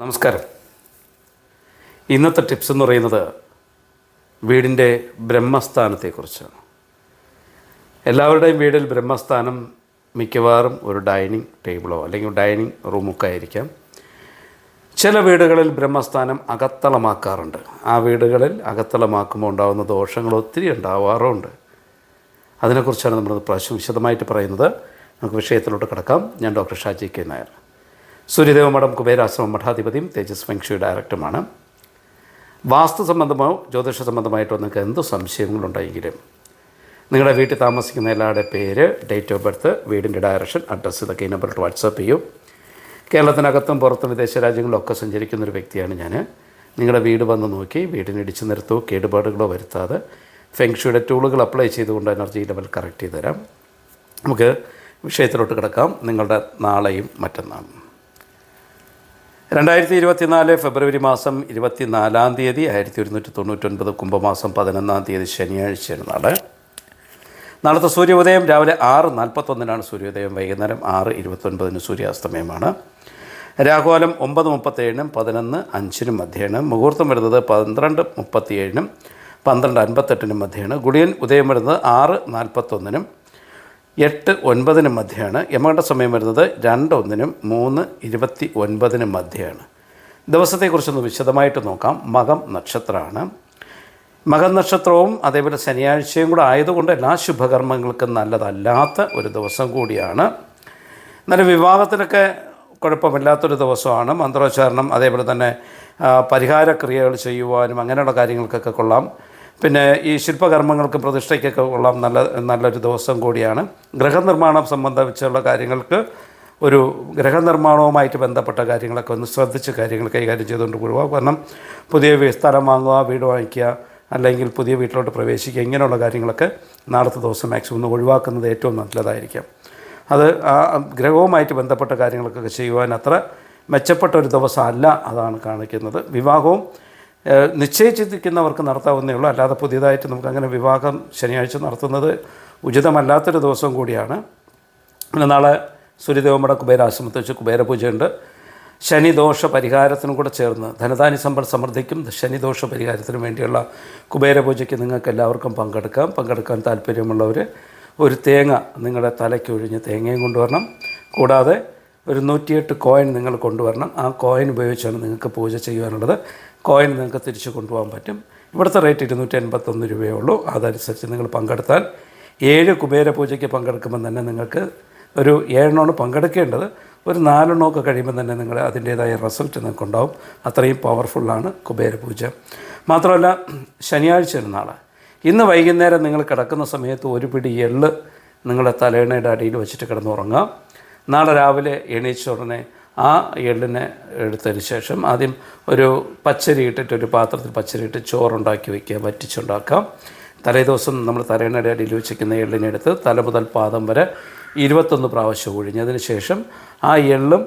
നമസ്കാരം. ഇന്നത്തെ ടിപ്സ് എന്ന് പറയുന്നത് വീടിന്റെ ബ്രഹ്മസ്ഥാനത്തെക്കുറിച്ചാണ്. എല്ലാവരുടെയും വീടിൽ ബ്രഹ്മസ്ഥാനം മിക്കവാറും ഒരു ഡൈനിങ് ടേബിളോ അല്ലെങ്കിൽ ഡൈനിങ് റൂമൊക്കെ ആയിരിക്കാം. ചില വീടുകളിൽ ബ്രഹ്മസ്ഥാനം അകത്തളമാക്കാറുണ്ട്. ആ വീടുകളിൽ അകത്തളമാക്കുമ്പോൾ ഉണ്ടാകുന്ന ദോഷങ്ങൾ ഒത്തിരി ഉണ്ടാവാറുണ്ട്. അതിനെക്കുറിച്ചാണ് നമ്മൾ പ്രാവശ്യം വിശദമായിട്ട് പറയുന്നത്. നമുക്ക് വിഷയത്തിലോട്ട് കിടക്കാം. ഞാൻ ഡോക്ടർ ഷാജി കെ നായർ. സൂര്യദേവ മഠം കുബേരാശ്രമം മഠാധിപതിയും തേജസ് ഫെങ്ഷി ഡയറക്ടറുമാണ്. വാസ്തു സംബന്ധമോ ജ്യോതിഷ സംബന്ധമായിട്ടോ നിങ്ങൾക്ക് എന്ത് സംശയങ്ങളുണ്ടെങ്കിലും നിങ്ങളുടെ വീട്ടിൽ താമസിക്കുന്ന എല്ലാവരുടെ പേര് ഡേറ്റ് ഓഫ് ബർത്ത് വീടിന്റെ ഡയറക്ഷൻ അഡ്രസ്സ് ഇതൊക്കെ ഈ നമ്പറിൽ വാട്സാപ്പ് ചെയ്യും. കേരളത്തിനകത്തും പുറത്തും വിദേശ രാജ്യങ്ങളിലൊക്കെ സഞ്ചരിക്കുന്ന ഒരു വ്യക്തിയാണ് ഞാൻ നിങ്ങളുടെ വീട് വന്ന് നോക്കി വീടിന് ഇടിച്ചു നിർത്തോ കേടുപാടുകളോ വരുത്താതെ ഫെങ്ഷുയുടെ ടൂളുകൾ അപ്ലൈ ചെയ്തുകൊണ്ട് എനർജി ലെവൽ കറക്റ്റ് ചെയ്ത് തരാം നമുക്ക് വിഷയത്തിലോട്ട് കിടക്കാം. നിങ്ങളുടെ നാളെയും മറ്റന്നാളും. രണ്ടായിരത്തി ഇരുപത്തിനാല് ഫെബ്രുവരി മാസം ഇരുപത്തിനാലാം തീയതി ആയിരത്തി ഒരുന്നൂറ്റി തൊണ്ണൂറ്റൊൻപത് കുംഭമാസം പതിനൊന്നാം തീയതി ശനിയാഴ്ചയാണ് നാളെ. നാളത്തെ സൂര്യോദയം രാവിലെ ആറ് നാൽപ്പത്തൊന്നിനാണ് സൂര്യോദയം വൈകുന്നേരം ആറ് ഇരുപത്തൊൻപതിന് സൂര്യാസ്തമയമാണ്. രാഹുകാലം ഒമ്പത് മുപ്പത്തേഴിനും പതിനൊന്ന് അഞ്ചിനും മധ്യേണ് മുഹൂർത്തം വരുന്നത് പന്ത്രണ്ട് മുപ്പത്തിയേഴിനും പന്ത്രണ്ട് അൻപത്തെട്ടിനും മധ്യേണ് ഗുളിയൻ ഉദയം വരുന്നത് ആറ് നാൽപ്പത്തൊന്നിനും എട്ട് ഒൻപതിനും മധ്യയാണ് യമകണ്ഠ സമയം വരുന്നത് രണ്ട് ഒന്നിനും മൂന്ന് ഇരുപത്തി ഒൻപതിനും മധ്യയാണ് ദിവസത്തെക്കുറിച്ചൊന്ന് വിശദമായിട്ട് നോക്കാം. മകം നക്ഷത്രമാണ്. മകം നക്ഷത്രവും അതേപോലെ ശനിയാഴ്ചയും കൂടെ ആയതുകൊണ്ട് എല്ലാ ശുഭകർമ്മങ്ങൾക്കും നല്ലതല്ലാത്ത ഒരു ദിവസം കൂടിയാണ്. എന്നാലും വിവാഹത്തിനൊക്കെ കുഴപ്പമില്ലാത്തൊരു ദിവസമാണ്. മന്ത്രോച്ചാരണം അതേപോലെ തന്നെ പരിഹാര പരിഹാരക്രിയകൾ ചെയ്യുവാനും അങ്ങനെയുള്ള കാര്യങ്ങൾക്കൊക്കെ കൊള്ളാം. പിന്നെ ഈ ശില്പകർമ്മങ്ങൾക്ക് പ്രതിഷ്ഠയ്ക്കൊക്കെ ഉള്ള നല്ല നല്ലൊരു ദിവസം കൂടിയാണ്. ഗൃഹനിർമ്മാണം സംബന്ധിച്ചുള്ള കാര്യങ്ങൾക്ക് ഒരു ഗൃഹനിർമ്മാണവുമായിട്ട് ബന്ധപ്പെട്ട കാര്യങ്ങളൊക്കെ ഒന്ന് ശ്രദ്ധിച്ച് കാര്യങ്ങൾ കൈകാര്യം ചെയ്തുകൊണ്ട് പോവുക. കാരണം പുതിയ സ്ഥലം വാങ്ങുക വീട് വാങ്ങിക്കുക അല്ലെങ്കിൽ പുതിയ വീട്ടിലോട്ട് പ്രവേശിക്കുക ഇങ്ങനെയുള്ള കാര്യങ്ങളൊക്കെ നാളത്തെ ദിവസം മാക്സിമം ഒന്ന് ഒഴിവാക്കുന്നത് ഏറ്റവും നല്ലതായിരിക്കാം. അത് ആ ഗ്രഹവുമായിട്ട് ബന്ധപ്പെട്ട കാര്യങ്ങളൊക്കെ ചെയ്യുവാൻ അത്ര മെച്ചപ്പെട്ട ഒരു ദിവസമല്ല അതാണ് കാണിക്കുന്നത്. വിവാഹവും നിശ്ചയിച്ചിരിക്കുന്നവർക്ക് നടത്താവുന്നേ ഉള്ളൂ. അല്ലാതെ പുതിയതായിട്ട് നമുക്ക് അങ്ങനെ വിവാഹം ശനിയാഴ്ച നടത്തുന്നത് ഉചിതമല്ലാത്തൊരു ദിവസം കൂടിയാണ്. പിന്നെ നാളെ സൂര്യദേവമട കുബേരാശ്രമത്തിൽ വെച്ച് കുബേരപൂജയുണ്ട്. ശനിദോഷ പരിഹാരത്തിനും കൂടെ ചേർന്ന് ധനധാന്യ സമ്പൽ സമൃദ്ധിക്കും ശനിദോഷ പരിഹാരത്തിനും വേണ്ടിയുള്ള കുബേരപൂജയ്ക്ക് നിങ്ങൾക്ക് എല്ലാവർക്കും പങ്കെടുക്കാം. പങ്കെടുക്കാൻ താല്പര്യമുള്ളവർ ഒരു തേങ്ങ നിങ്ങളുടെ തലയ്ക്ക് ഒഴിഞ്ഞ് തേങ്ങയും കൊണ്ടുവരണം. കൂടാതെ ഒരു നൂറ്റിയെട്ട് കോയിൻ നിങ്ങൾ കൊണ്ടുവരണം. ആ കോയിൻ ഉപയോഗിച്ചാണ് നിങ്ങൾക്ക് പൂജ ചെയ്യുവാനുള്ളത്. കോയിൻ നിങ്ങൾക്ക് തിരിച്ചു കൊണ്ടുപോകാൻ പറ്റും. ഇവിടുത്തെ റേറ്റ് ഇരുന്നൂറ്റി എൺപത്തൊന്ന് രൂപയേ ഉള്ളൂ അതനുസരിച്ച് നിങ്ങൾ പങ്കെടുത്താൽ ഏഴ് കുബേര പൂജയ്ക്ക് പങ്കെടുക്കുമ്പോൾ തന്നെ നിങ്ങൾക്ക് ഒരു ഏഴെണ്ണമാണ് പങ്കെടുക്കേണ്ടത്. ഒരു നാലെണ്ണമൊക്കെ കഴിയുമ്പോൾ തന്നെ നിങ്ങൾ അതിന്റേതായ റിസൾട്ട് നിങ്ങൾക്ക് നിങ്ങൾക്കുണ്ടാവും. അത്രയും പവർഫുള്ളാണ് കുബേര പൂജ. മാത്രമല്ല ശനിയാഴ്ചയാണ് നാളെ ഇന്ന് വൈകുന്നേരം നിങ്ങൾ കിടക്കുന്ന സമയത്ത് ഒരു പിടി എള്ള് നിങ്ങളുടെ തലേണയുടെ അടിയിൽ വെച്ചിട്ട് കിടന്നുറങ്ങാം. നാളെ രാവിലെ എണീച്ച ഉടനെ ആ എള്ളിനെ എടുത്തതിന് ശേഷം ആദ്യം ഒരു പച്ചരി ഇട്ടിട്ട് ഒരു പാത്രത്തിൽ പച്ചരി ഇട്ട് ചോറുണ്ടാക്കി വയ്ക്കുക വറ്റിച്ചുണ്ടാക്കാം. തലേ ദിവസം നമ്മൾ തലേണയുടെ അടിയിൽ വെച്ചിരിക്കുന്ന എള്ളിനെ എടുത്ത് തല മുതൽ പാദം വരെ ഇരുപത്തൊന്ന് പ്രാവശ്യം ഒഴിഞ്ഞതിന് ശേഷം ആ എള്ളും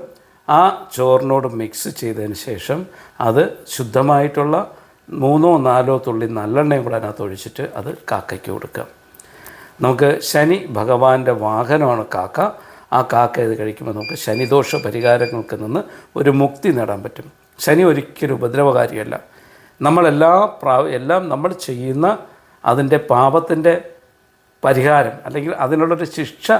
ആ ചോറിനോട് മിക്സ് ചെയ്തതിന് ശേഷം അത് ശുദ്ധമായിട്ടുള്ള മൂന്നോ നാലോ തുള്ളി നല്ലെണ്ണയും കൂടെ അതിനകത്ത് ഒഴിച്ചിട്ട് അത് കാക്കയ്ക്ക് കൊടുക്കാം. നമുക്ക് ശനി ഭഗവാന്റെ വാഹനമാണ് കാക്ക. ആ കാക്ക ഇത് കഴിക്കുമ്പോൾ നമുക്ക് ശനിദോഷ പരിഹാരങ്ങൾക്ക് നിന്ന് ഒരു മുക്തി നേടാൻ പറ്റും. ശനി ഒരിക്കലും ഉപദ്രവകാരിയല്ല. നമ്മളെല്ലാ പ്രാ എല്ലാം നമ്മൾ ചെയ്യുന്ന അതിന്റെ പാപത്തിന്റെ പരിഹാരം അല്ലെങ്കിൽ അതിനുള്ളൊരു ശിക്ഷ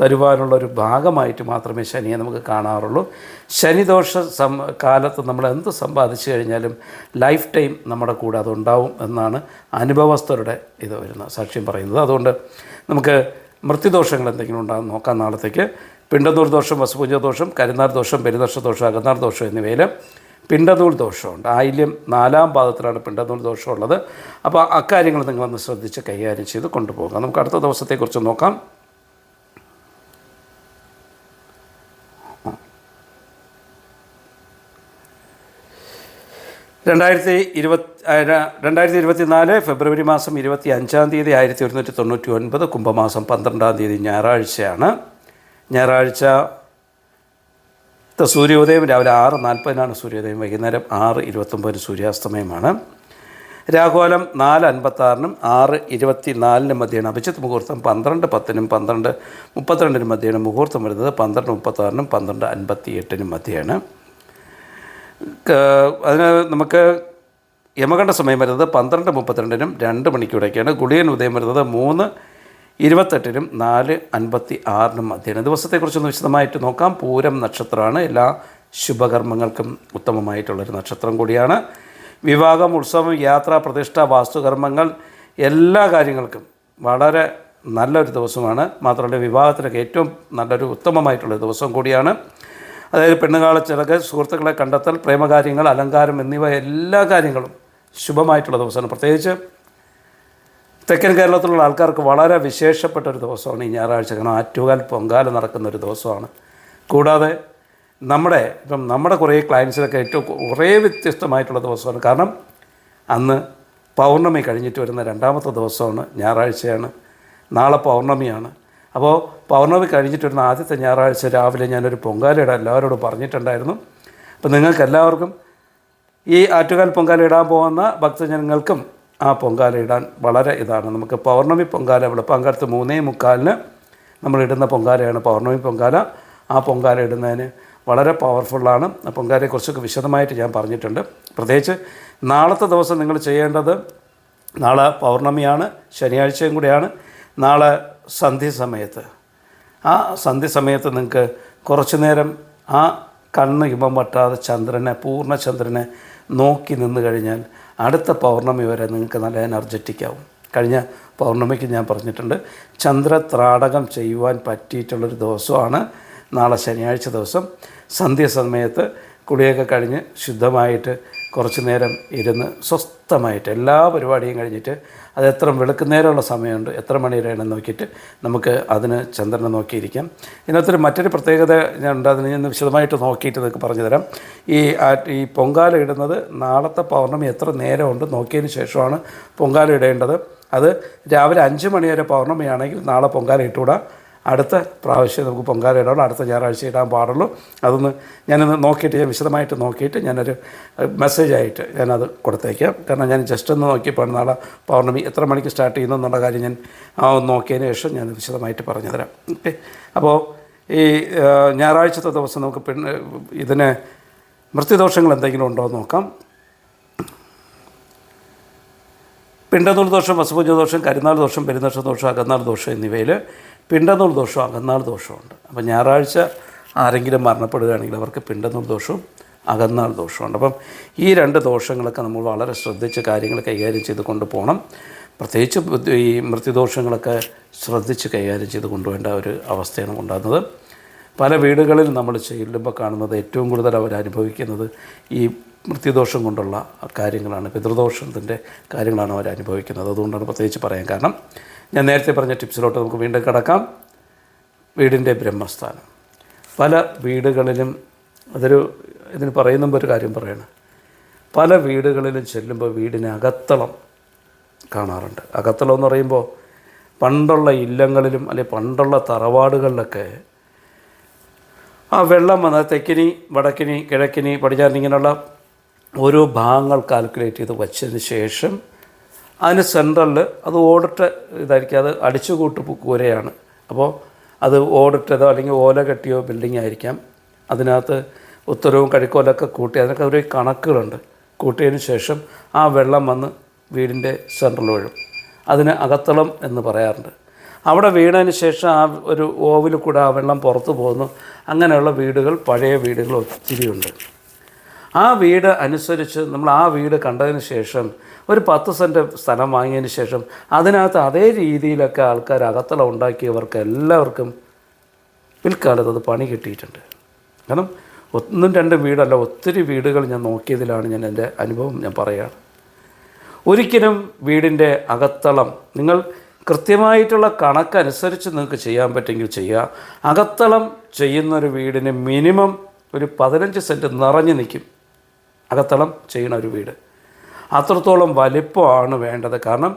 തരുവാനുള്ള ഒരു ഭാഗമായിട്ട് മാത്രമേ ശനിയെ നമുക്ക് കാണാറുള്ളൂ. ശനിദോഷ സം കാലത്ത് നമ്മൾ എന്ത് സമ്പാദിച്ചു കഴിഞ്ഞാലും ലൈഫ് ടൈം നമ്മുടെ കൂടെ അതുണ്ടാവും എന്നാണ് അനുഭവസ്ഥരുടെ ഇത് വരുന്നത് സാക്ഷ്യം പറയുന്നത്. അതുകൊണ്ട് നമുക്ക് മൃത്യുദോഷങ്ങൾ എന്തെങ്കിലും ഉണ്ടാകും നോക്കാം നാളത്തേക്ക്. പിണ്ടനൂർ ദോഷം വസുപൂജ ദോഷം കരുനാർ ദോഷം പെരുദർശ ദോഷം അകന്നാർ ദോഷം എന്നിവയിൽ പിണ്ടനൂൽ ദോഷമുണ്ട്. ആയില്യം നാലാം പാദത്തിലാണ് പിണ്ടനൂൽ ദോഷമുള്ളത്. അപ്പോൾ അക്കാര്യങ്ങൾ നിങ്ങളൊന്ന് ശ്രദ്ധിച്ച് കൈകാര്യം ചെയ്ത് കൊണ്ടുപോകാം. നമുക്ക് അടുത്ത ദിവസത്തെക്കുറിച്ച് നോക്കാം. രണ്ടായിരത്തി ഇരുപത്തി രണ്ടായിരത്തി ഇരുപത്തി നാല് ഫെബ്രുവരി മാസം ഇരുപത്തി അഞ്ചാം തീയതി ആയിരത്തി ഒരുന്നൂറ്റി തൊണ്ണൂറ്റി ഒൻപത് കുംഭമാസം പന്ത്രണ്ടാം തീയതി ഞായറാഴ്ചയാണ്. ഞായറാഴ്ച സൂര്യോദയം രാവിലെ ആറ് നാൽപ്പതിനാണ് സൂര്യോദയം വൈകുന്നേരം ആറ് ഇരുപത്തൊമ്പതിന് സൂര്യാസ്തമയമാണ്. രാഘോലം നാല് അൻപത്താറിനും ആറ് ഇരുപത്തി നാലിനും മധ്യയാണ് അഭിജിത്ത് മുഹൂർത്തം. പന്ത്രണ്ട് പത്തിനും പന്ത്രണ്ട് മുപ്പത്തിരണ്ടിനും മധ്യയാണ് മുഹൂർത്തം വരുന്നത്. പന്ത്രണ്ട് മുപ്പത്താറിനും പന്ത്രണ്ട് അൻപത്തി എട്ടിനും മധ്യയാണ്. അതിന് നമുക്ക് യമകണ്ഠ സമയം വരുന്നത് പന്ത്രണ്ട് മുപ്പത്തിരണ്ടിനും രണ്ട് മണിക്കൂടൊക്കെയാണ് ഗുളിയൻ ഉദയം വരുന്നത് മൂന്ന് ഇരുപത്തെട്ടിനും നാല് അൻപത്തി ആറിനും മധ്യേന ദിവസത്തെക്കുറിച്ചൊന്ന് വിശദമായിട്ട് നോക്കാം. പൂരം നക്ഷത്രമാണ്. എല്ലാ ശുഭകർമ്മങ്ങൾക്കും ഉത്തമമായിട്ടുള്ളൊരു നക്ഷത്രം കൂടിയാണ്. വിവാഹം ഉത്സവം യാത്ര പ്രതിഷ്ഠ വാസ്തുകർമ്മങ്ങൾ എല്ലാ കാര്യങ്ങൾക്കും വളരെ നല്ലൊരു ദിവസമാണ്. മാത്രമല്ല വിവാഹത്തിനൊക്കെ ഏറ്റവും നല്ലൊരു ഉത്തമമായിട്ടുള്ള ദിവസം കൂടിയാണ്. അതായത് പെണ്ണുകാല ചിറക് സുഹൃത്തുക്കളെ കണ്ടെത്തൽ പ്രേമകാര്യങ്ങൾ അലങ്കാരം എന്നിവ എല്ലാ കാര്യങ്ങളും ശുഭമായിട്ടുള്ള ദിവസമാണ്. പ്രത്യേകിച്ച് തെക്കൻ കേരളത്തിലുള്ള ആൾക്കാർക്ക് വളരെ വിശേഷപ്പെട്ട ഒരു ദിവസമാണ് ഈ ഞായറാഴ്ച. കാരണം ആറ്റുകാൽ പൊങ്കാല നടക്കുന്ന ഒരു ദിവസമാണ്. കൂടാതെ നമ്മുടെ ഇപ്പം നമ്മുടെ കുറേ ക്ലയൻസിലൊക്കെ ഏറ്റവും കുറേ വ്യത്യസ്തമായിട്ടുള്ള ദിവസമാണ്. കാരണം അന്ന് പൗർണമി കഴിഞ്ഞിട്ട് വരുന്ന രണ്ടാമത്തെ ദിവസമാണ് ഞായറാഴ്ചയാണ്. നാളെ പൗർണമിയാണ്. അപ്പോൾ പൗർണമി കഴിഞ്ഞിട്ട് വരുന്ന ആദ്യത്തെ ഞായറാഴ്ച രാവിലെ ഞാനൊരു പൊങ്കാലയിടാൻ എല്ലാവരോടും പറഞ്ഞിട്ടുണ്ടായിരുന്നു. അപ്പോൾ നിങ്ങൾക്ക് എല്ലാവർക്കും ഈ ആറ്റുകാൽ പൊങ്കാല ഇടാൻ പോകുന്ന ഭക്തജനങ്ങൾക്കും ആ പൊങ്കാല ഇടാൻ വളരെ ഇതാണ്. നമുക്ക് പൗർണമി പൊങ്കാല വെളുപ്പാങ്കാലത്ത് മൂന്നേ മുക്കാലിന് നമ്മൾ ഇടുന്ന പൊങ്കാലയാണ് പൗർണമി പൊങ്കാല. ആ പൊങ്കാല ഇടുന്നതിന് വളരെ പവർഫുള്ളാണ്. ആ പൊങ്കാലയെക്കുറിച്ചൊക്കെ വിശദമായിട്ട് ഞാൻ പറഞ്ഞിട്ടുണ്ട്. പ്രത്യേകിച്ച് നാളത്തെ ദിവസം നിങ്ങൾ ചെയ്യേണ്ടത് നാളെ പൗർണമിയാണ് ശനിയാഴ്ചയും കൂടിയാണ്. നാളെ സന്ധ്യ സമയത്ത് ആ സന്ധ്യസമയത്ത് നിങ്ങൾക്ക് കുറച്ചു നേരം ആ കണ്ണ് ഇമ്പം വട്ടാതെ ചന്ദ്രനെ പൂർണ ചന്ദ്രനെ നോക്കി നിന്ന് കഴിഞ്ഞാൽ അടുത്ത പൗർണമി വരെ നിങ്ങൾക്ക് നല്ല എനർജറ്റിക് ആവും കഴിഞ്ഞ പൗർണമിക്ക് ഞാൻ പറഞ്ഞിട്ടുണ്ട് ചന്ദ്രത്രാടകം ചെയ്യുവാൻ പറ്റിയിട്ടുള്ളൊരു ദിവസമാണ്. നാളെ ശനിയാഴ്ച ദിവസം. സന്ധ്യസമയത്ത് കുളിയൊക്കെ കഴിഞ്ഞ് ശുദ്ധമായിട്ട് കുറച്ചു നേരം ഇരുന്ന് സ്വസ്ഥമായിട്ട് എല്ലാ പരിപാടിയും കഴിഞ്ഞിട്ട് അത് എത്ര വെളുക്കുന്നേരമുള്ള സമയമുണ്ട് എത്ര മണി വരെയാണെന്ന് നോക്കിയിട്ട് നമുക്ക് അതിന് ചന്ദ്രനെ നോക്കിയിരിക്കാം. ഇതിനകത്തൊരു മറ്റൊരു പ്രത്യേകത ഞാൻ ഉണ്ട് അതിന് ഞാൻ വിശദമായിട്ട് നോക്കിയിട്ട് നിങ്ങൾക്ക് പറഞ്ഞു തരാം. ഈ ഈ പൊങ്കാല ഇടുന്നത് നാളത്തെ പൗർണമി എത്ര നേരമുണ്ട് നോക്കിയതിന് ശേഷമാണ് പൊങ്കാല ഇടേണ്ടത്. അത് രാവിലെ അഞ്ച് മണി വരെ പൗർണമിയാണെങ്കിൽ നാളെ പൊങ്കാല ഇട്ടുകൂടാ. അടുത്ത പ്രാവശ്യം നമുക്ക് പൊങ്കാല ഇടാവുള്ളൂ അടുത്ത ഞായറാഴ്ച ഇടാൻ പാടുള്ളൂ. അതൊന്ന് ഞാനൊന്ന് നോക്കിയിട്ട് ഞാൻ വിശദമായിട്ട് നോക്കിയിട്ട് ഞാനൊരു മെസ്സേജായിട്ട് ഞാനത് കൊടുത്തേക്കാം. കാരണം ഞാൻ ജസ്റ്റ് ഒന്ന് നോക്കിയപ്പോൾ നാളെ പൗർണമി എത്ര മണിക്ക് സ്റ്റാർട്ട് ചെയ്യുന്നു എന്നുള്ള കാര്യം ഞാൻ നോക്കിയതിന് ശേഷം ഞാൻ വിശദമായിട്ട് പറഞ്ഞു തരാം ഓക്കെ. അപ്പോൾ ഈ ഞായറാഴ്ചത്തെ ദിവസം നമുക്ക് പിന്നെ ഇതിന് മൃത്യുദോഷങ്ങൾ എന്തെങ്കിലും ഉണ്ടോ എന്ന് നോക്കാം. പിണ്ടനൂൽ ദോഷം വസുപൂജ ദോഷം കരിനാൾ ദോഷം പെരുന്നക്ഷ ദോഷം അകന്നാൾ ദോഷം എന്നിവയിൽ പിണ്ടനൂൽ ദോഷം അകന്നാൾ ദോഷമുണ്ട് അപ്പോൾ ഞായറാഴ്ച ആരെങ്കിലും മരണപ്പെടുകയാണെങ്കിൽ അവർക്ക് പിണ്ടന്നൂർ ദോഷവും അകന്നാൾ ദോഷമുണ്ട് അപ്പം ഈ രണ്ട് ദോഷങ്ങളൊക്കെ നമ്മൾ വളരെ ശ്രദ്ധിച്ച് കാര്യങ്ങൾ കൈകാര്യം ചെയ്ത് കൊണ്ടുപോകണം പ്രത്യേകിച്ച് ഈ മൃത്യുദോഷങ്ങളൊക്കെ ശ്രദ്ധിച്ച് കൈകാര്യം ചെയ്ത് കൊണ്ടുപോകേണ്ട ഒരു അവസ്ഥയാണ് ഉണ്ടാകുന്നത്. പല വീടുകളിൽ നമ്മൾ ചെല്ലുമ്പോൾ കാണുന്നത് ഏറ്റവും കൂടുതൽ അവർ അനുഭവിക്കുന്നത് ഈ മൃത്യുദോഷം കൊണ്ടുള്ള കാര്യങ്ങളാണ്. പിതൃദോഷത്തിന്റെ കാര്യങ്ങളാണ് അവർ അനുഭവിക്കുന്നത്. അതുകൊണ്ടാണ് പ്രത്യേകിച്ച് പറയാൻ കാരണം. ഞാൻ നേരത്തെ പറഞ്ഞ ടിപ്സിലോട്ട് നമുക്ക് വീണ്ടും കിടക്കാം. വീടിന്റെ ബ്രഹ്മസ്ഥാനം. പല വീടുകളിലും അതൊരു ഇതിന് പറയുന്ന ഒരു കാര്യം പറയണം. പല വീടുകളിലും ചെല്ലുമ്പോൾ വീടിന് അകത്തളം കാണാറുണ്ട്. അകത്തളം എന്ന് പറയുമ്പോൾ പണ്ടുള്ള ഇല്ലങ്ങളിലും അല്ലെങ്കിൽ പണ്ടുള്ള തറവാടുകളിലൊക്കെ ആ വെള്ളം വന്ന തെക്കിനി വടക്കിനി കിഴക്കിനി പടിഞ്ഞാറിനിങ്ങനെയുള്ള ഓരോ ഭാഗങ്ങൾ കാൽക്കുലേറ്റ് ചെയ്ത് വച്ചതിന് ശേഷം അതിന് സെൻട്രലിൽ അത് ഓടിട്ട ഇതായിരിക്കും. അത് അടിച്ചു കൂട്ട് കൂരയാണ്. അപ്പോൾ അത് ഓടിട്ടതോ അല്ലെങ്കിൽ ഓല കെട്ടിയോ ബിൽഡിംഗ് ആയിരിക്കാം. അതിനകത്ത് ഉത്തരവും കഴുക്കോലൊക്കെ കൂട്ടി അതിനൊക്കെ ഒരു കണക്കുകളുണ്ട്. കൂട്ടിയതിന് ശേഷം ആ വെള്ളം വന്ന് വീടിന്റെ സെൻട്രൽ വീഴും. അതിന് അകത്തളം എന്ന് പറയാറുണ്ട്. അവിടെ വീണതിന് ശേഷം ആ ഒരു ഓവിൽ കൂടെ ആ വെള്ളം പുറത്തു പോകുന്നു. അങ്ങനെയുള്ള വീടുകൾ പഴയ വീടുകൾ ഒത്തിരിയുണ്ട്. ആ വീട് അനുസരിച്ച് നമ്മൾ ആ വീട് കണ്ടതിന് ശേഷം ഒരു പത്ത് സെന്റ് സ്ഥലം വാങ്ങിയതിന് ശേഷം അതിനകത്ത് അതേ രീതിയിലൊക്കെ ആൾക്കാർ അകത്തള ഉണ്ടാക്കിയവർക്ക് എല്ലാവർക്കും പിൽക്കാലത്ത് അത് പണി കിട്ടിയിട്ടുണ്ട്. കാരണം ഒന്നും രണ്ടും വീടല്ല ഒത്തിരി വീടുകൾ ഞാൻ നോക്കിയതിലാണ് ഞാൻ എന്റെ അനുഭവം ഞാൻ പറയുകയാണ്. ഒരിക്കലും വീടിന്റെ അകത്തളം നിങ്ങൾ കൃത്യമായിട്ടുള്ള കണക്കനുസരിച്ച് നിങ്ങൾക്ക് ചെയ്യാൻ പറ്റുമെങ്കിൽ ചെയ്യുക. അകത്തളം ചെയ്യുന്നൊരു വീടിന് മിനിമം ഒരു പതിനഞ്ച് സെന്റ് നിറഞ്ഞു നിൽക്കും. അകത്തളം ചെയ്യുന്ന ഒരു വീട്. അത്രത്തോളം വലിപ്പമാണ് വേണ്ടത്. കാരണം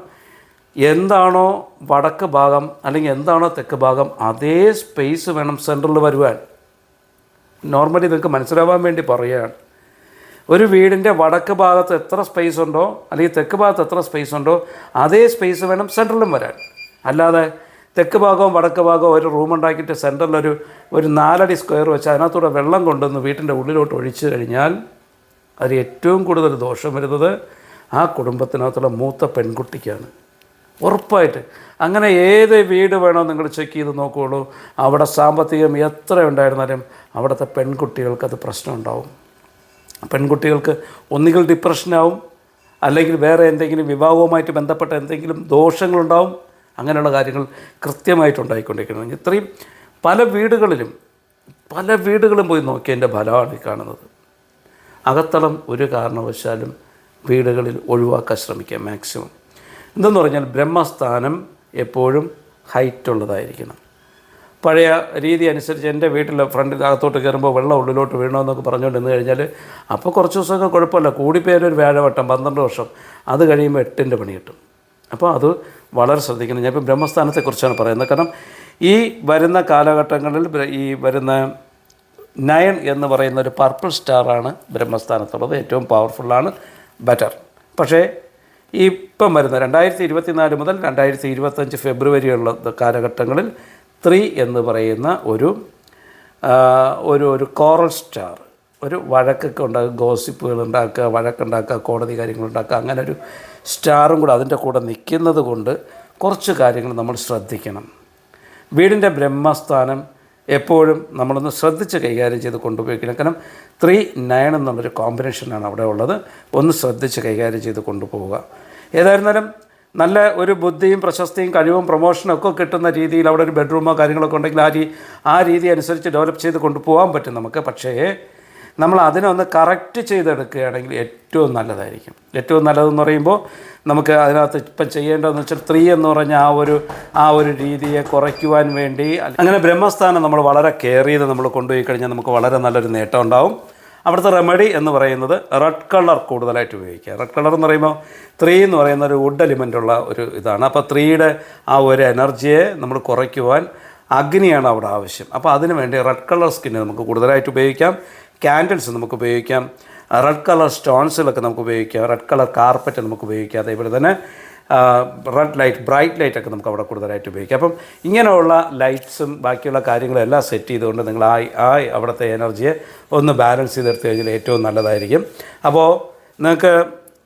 എന്താണോ വടക്ക് ഭാഗം അല്ലെങ്കിൽ എന്താണോ തെക്ക് ഭാഗം അതേ സ്പേസ് വേണം സെന്ററിൽ വരുവാൻ. നോർമലി നിങ്ങൾക്ക് മനസ്സിലാവാൻ വേണ്ടി പറയുകയാണ്. ഒരു വീടിന്റെ വടക്ക് ഭാഗത്ത് എത്ര സ്പേസ് ഉണ്ടോ അല്ലെങ്കിൽ തെക്ക് ഭാഗത്ത് എത്ര സ്പേസ് ഉണ്ടോ അതേ സ്പേസ് വേണം സെൻട്രലിലും വരാൻ. അല്ലാതെ തെക്ക് ഭാഗവും വടക്ക് ഭാഗവും ഒരു റൂം ഉണ്ടാക്കിയിട്ട് സെന്ററിൽ ഒരു ഒരു നാലടി സ്ക്വയർ വെച്ച് അതിനകത്തൂടെ വെള്ളം കൊണ്ടുവന്ന് വീട്ടിന്റെ ഉള്ളിലോട്ട് ഒഴിച്ചു കഴിഞ്ഞാൽ അതിൽ ഏറ്റവും കൂടുതൽ ദോഷം വരുന്നത് ആ കുടുംബത്തിനകത്തുള്ള മൂത്ത പെൺകുട്ടിക്കാണ്. ഉറപ്പായിട്ട്. അങ്ങനെ ഏത് വീട് വേണോ നിങ്ങൾ ചെക്ക് ചെയ്ത് നോക്കുകയുള്ളൂ അവിടെ സാമ്പത്തികം എത്ര ഉണ്ടായിരുന്നാലും അവിടുത്തെ പെൺകുട്ടികൾക്ക് അത് പ്രശ്നം ഉണ്ടാവും. പെൺകുട്ടികൾക്ക് ഒന്നുകിൽ ഡിപ്രഷനാവും അല്ലെങ്കിൽ വേറെ എന്തെങ്കിലും വിവാഹവുമായിട്ട് ബന്ധപ്പെട്ട എന്തെങ്കിലും ദോഷങ്ങളുണ്ടാവും. അങ്ങനെയുള്ള കാര്യങ്ങൾ കൃത്യമായിട്ട് ഇത്രയും പല വീടുകളിലും പല വീടുകളും പോയി നോക്കിയതിന്റെ ഫലമാണ് ഈ കാണുന്നത്. അകത്തളം ഒരു കാരണവശാലും വീടുകളിൽ ഒഴിവാക്കാൻ ശ്രമിക്കുക മാക്സിമം. എന്തെന്ന് പറഞ്ഞാൽ ബ്രഹ്മസ്ഥാനം എപ്പോഴും ഹൈറ്റ് ഉള്ളതായിരിക്കണം. പഴയ രീതി അനുസരിച്ച് എന്റെ വീട്ടിൽ ഫ്രണ്ടിൽ അകത്തോട്ട് കയറുമ്പോൾ വെള്ളം ഉള്ളിലോട്ട് വീഴണമെന്നൊക്കെ പറഞ്ഞുകൊണ്ട് നിന്ന് കഴിഞ്ഞാൽ അപ്പോൾ കുറച്ച് ദിവസമൊക്കെ കുഴപ്പമില്ല. കൂടിപ്പോയാലൊരു വ്യാഴവട്ടം പന്ത്രണ്ട് വർഷം അത് കഴിയുമ്പോൾ എട്ടിന്റെ പണി കിട്ടും. അപ്പോൾ അത് വളരെ ശ്രദ്ധിക്കണം. ഞാനിപ്പോൾ ബ്രഹ്മസ്ഥാനത്തെക്കുറിച്ചാണ് പറയുന്നത്. കാരണം ഈ വരുന്ന കാലഘട്ടങ്ങളിൽ ഈ വരുന്ന നയൻ എന്ന് പറയുന്ന ഒരു പർപ്പിൾ സ്റ്റാറാണ് ബ്രഹ്മസ്ഥാനത്തുള്ളത്. ഏറ്റവും പവർഫുള്ളാണ് ബെറ്റർ പക്ഷേ ഇപ്പം വരുന്ന രണ്ടായിരത്തി ഇരുപത്തിനാല് മുതൽ രണ്ടായിരത്തി ഇരുപത്തഞ്ച് ഫെബ്രുവരിയുള്ള കാലഘട്ടങ്ങളിൽ ത്രീ എന്ന് പറയുന്ന ഒരു ഒരു ഒരു കോറൽ സ്റ്റാർ ഒരു വഴക്കൊക്കെ ഉണ്ടാക്കുക ഗോസിപ്പുകൾ ഉണ്ടാക്കുക വഴക്കുണ്ടാക്കുക കോടതി കാര്യങ്ങൾ ഉണ്ടാക്കുക അങ്ങനെ ഒരു സ്റ്റാറും കൂടെ അതിന്റെ കൂടെ നിൽക്കുന്നത് കൊണ്ട് കുറച്ച് കാര്യങ്ങൾ നമ്മൾ ശ്രദ്ധിക്കണം. വീടിന്റെ ബ്രഹ്മസ്ഥാനം എപ്പോഴും നമ്മളൊന്ന് ശ്രദ്ധിച്ച് കൈകാര്യം ചെയ്ത് കൊണ്ടുപോയിക്കണം കാരണം ത്രീ നയൻ എന്നുള്ളൊരു കോമ്പിനേഷനാണ് അവിടെ ഉള്ളത്. ഒന്ന് ശ്രദ്ധിച്ച് കൈകാര്യം ചെയ്ത് കൊണ്ടുപോവുക. ഏതായിരുന്നാലും നല്ല ഒരു ബുദ്ധിയും പ്രശസ്തിയും കഴിവും പ്രൊമോഷനും ഒക്കെ കിട്ടുന്ന രീതിയിൽ അവിടെ ഒരു ബെഡ്റൂമോ കാര്യങ്ങളൊക്കെ ഉണ്ടെങ്കിൽ ആ രീ ആ രീതി അനുസരിച്ച് ഡെവലപ്പ് ചെയ്ത് കൊണ്ടുപോകാൻ പറ്റും നമുക്ക്. പക്ഷേ നമ്മൾ അതിനൊന്ന് കറക്റ്റ് ചെയ്തെടുക്കുകയാണെങ്കിൽ ഏറ്റവും നല്ലതായിരിക്കും. ഏറ്റവും നല്ലതെന്ന് പറയുമ്പോൾ നമുക്ക് അതിനകത്ത് ഇപ്പം ചെയ്യേണ്ടതെന്ന് വെച്ചാൽ സ്ത്രീ എന്ന് പറഞ്ഞ ആ ഒരു ആ ഒരു രീതിയെ കുറയ്ക്കുവാൻ വേണ്ടി അങ്ങനെ ബ്രഹ്മസ്ഥാനം നമ്മൾ വളരെ കെയർ ചെയ്ത് നമ്മൾ കൊണ്ടുപോയി കഴിഞ്ഞാൽ നമുക്ക് വളരെ നല്ലൊരു നേട്ടം ഉണ്ടാവും. അവിടുത്തെ റെമഡി എന്ന് പറയുന്നത് റെഡ് കളർ കൂടുതലായിട്ട് ഉപയോഗിക്കുക. റെഡ് കളർ എന്ന് പറയുമ്പോൾ ത്രീ എന്ന് പറയുന്ന ഒരു വുഡ് എലിമെന്റ് ഉള്ള ഒരു ഇതാണ്. അപ്പോൾ ത്രീയുടെ ആ ഒരു എനർജിയെ നമ്മൾ കുറയ്ക്കുവാൻ അഗ്നിയാണ് അവിടെ ആവശ്യം. അപ്പോൾ അതിന് വേണ്ടി റെഡ് കളർ സ്കിന്ന് നമുക്ക് കൂടുതലായിട്ട് ഉപയോഗിക്കാം. ക്യാൻഡിൽസ് നമുക്ക് ഉപയോഗിക്കാം. റെഡ് കളർ സ്റ്റോൺസുകളൊക്കെ നമുക്ക് ഉപയോഗിക്കാം. റെഡ് കളർ കാർപ്പറ്റ് നമുക്ക് ഉപയോഗിക്കാം. അതേപോലെ തന്നെ റെഡ് ലൈറ്റ് ബ്രൈറ്റ് ലൈറ്റൊക്കെ നമുക്ക് അവിടെ കൂടുതലായിട്ട് ഉപയോഗിക്കാം. അപ്പം ഇങ്ങനെയുള്ള ലൈറ്റ്സും ബാക്കിയുള്ള കാര്യങ്ങളും എല്ലാം സെറ്റ് ചെയ്തുകൊണ്ട് നിങ്ങൾ ആ ആ അവിടുത്തെ എനർജിയെ ഒന്ന് ബാലൻസ് ചെയ്തെടുത്ത് കഴിഞ്ഞാൽ ഏറ്റവും നല്ലതായിരിക്കും. അപ്പോൾ നിങ്ങൾക്ക്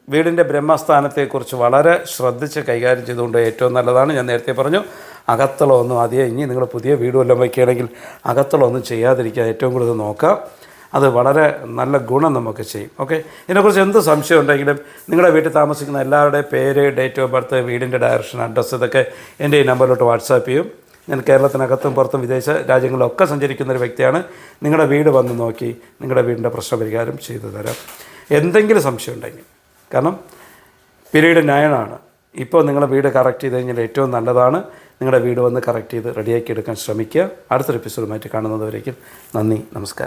വീടിന്റെ ബ്രഹ്മസ്ഥാനത്തെക്കുറിച്ച് വളരെ ശ്രദ്ധിച്ച് കൈകാര്യം ചെയ്തുകൊണ്ട് ഏറ്റവും നല്ലതാണ്. ഞാൻ നേരത്തെ പറഞ്ഞു അകത്തളമൊന്നും അധികം ഇനി നിങ്ങൾ പുതിയ വീട് വല്ലതും വയ്ക്കുകയാണെങ്കിൽ അകത്തളമൊന്നും ചെയ്യാതിരിക്കുക ഏറ്റവും കൂടുതൽ നോക്കാം. അത് വളരെ നല്ല ഗുണം നമുക്ക് ചെയ്യും. ഓക്കെ ഇതിനെക്കുറിച്ച് എന്ത് സംശയം ഉണ്ടെങ്കിലും നിങ്ങളുടെ വീട്ടിൽ താമസിക്കുന്ന എല്ലാവരുടെയും പേര് ഡേറ്റ് ഓഫ് ബർത്ത് വീടിന്റെ ഡയറക്ഷൻ അഡ്രസ്സ് ഇതൊക്കെ എന്റെ ഈ നമ്പറിലോട്ട് വാട്സാപ്പ് ചെയ്യും. ഞാൻ കേരളത്തിനകത്തും പുറത്തും വിദേശ രാജ്യങ്ങളിലൊക്കെ സഞ്ചരിക്കുന്ന ഒരു വ്യക്തിയാണ്. നിങ്ങളുടെ വീട് വന്ന് നോക്കി നിങ്ങളുടെ വീടിന്റെ പ്രശ്നപരിഹാരം ചെയ്തു തരാം. എന്തെങ്കിലും സംശയം ഉണ്ടെങ്കിൽ. കാരണം പിരീഡ് നയനാണ്. ഇപ്പോൾ നിങ്ങളുടെ വീട് കറക്റ്റ് ചെയ്ത് കഴിഞ്ഞാൽ ഏറ്റവും നല്ലതാണ്. നിങ്ങളുടെ വീട് വന്ന് കറക്റ്റ് ചെയ്ത് റെഡിയാക്കി എടുക്കാൻ ശ്രമിക്കുക. അടുത്തൊരു എപ്പിസോഡുമായിട്ട് കാണുന്നതുവരേക്കും നന്ദി നമസ്കാരം.